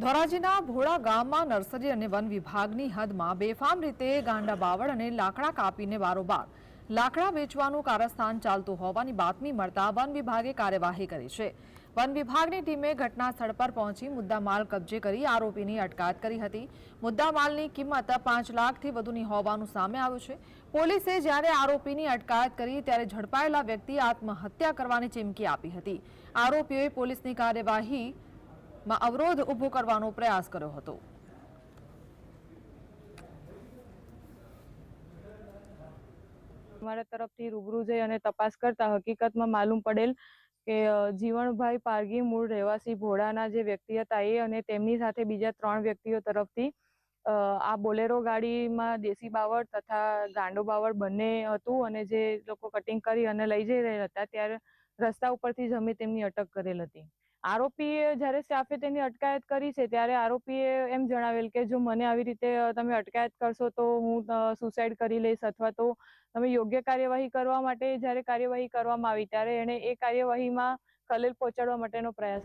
ધોરાજીના ભોળા ગામમાં નર્સરી અને વન વિભાગની હદમાં બેફામ રીતે ગાંડા બાવળ અને લાકડા કાપીને બારોબાર લાકડા વેચવાનું કારસ્થાન ચાલતું હોવાની બાતમી મળતા વન વિભાગે કાર્યવાહી કરી છે. વન વિભાગની ટીમે ઘટના સ્થળ પર પહોંચી મુદ્દામાલ કબજે કરી આરોપીની અટકાયત કરી હતી. મુદ્દામાલની કિંમત પાંચ લાખથી વધુની હોવાનું સામે આવ્યું છે. પોલીસે જ્યારે આરોપીની અટકાયત કરી ત્યારે ઝડપાયેલા વ્યક્તિ આત્મહત્યા કરવાની ચીમકી આપી હતી. આરોપીઓએ પોલીસની કાર્યવાહી માં અવરોધ ઊભો કરવાનો પ્રયાસ કર્યો હતો. અમારા તરફથી રૂબરૂ જઈ અને તપાસ કરતા હકીકતમાં માલુમ પડેલ કે જીવણભાઈ પારગી મૂળ રહેવાસી ભોળાના જે વ્યક્તિ હતા એ અને તેમની સાથે બીજા ત્રણ વ્યક્તિઓ તરફથી આ બોલેરો ગાડીમાં દેશી બાવળ તથા ગાંડો બાવળ બંને હતું અને જે લોકો કટિંગ કરી અને લઈ જઈ રહ્યા હતા, ત્યારે રસ્તા ઉપરથી જ અમે તેમની અટક કરેલ હતી. આરોપીએ જ્યારે સ્ટાફે તેની અટકાયત કરી છે, ત્યારે આરોપીએ એમ જણાવેલ કે જો મને આવી રીતે તમે અટકાયત કરશો તો હું સુસાઇડ કરી લઈશ અથવા તો તમે યોગ્ય કાર્યવાહી કરવા માટે જ્યારે કાર્યવાહી કરવામાં આવી, ત્યારે એણે એ કાર્યવાહીમાં ખલેલ પહોંચાડવા માટેનો પ્રયાસ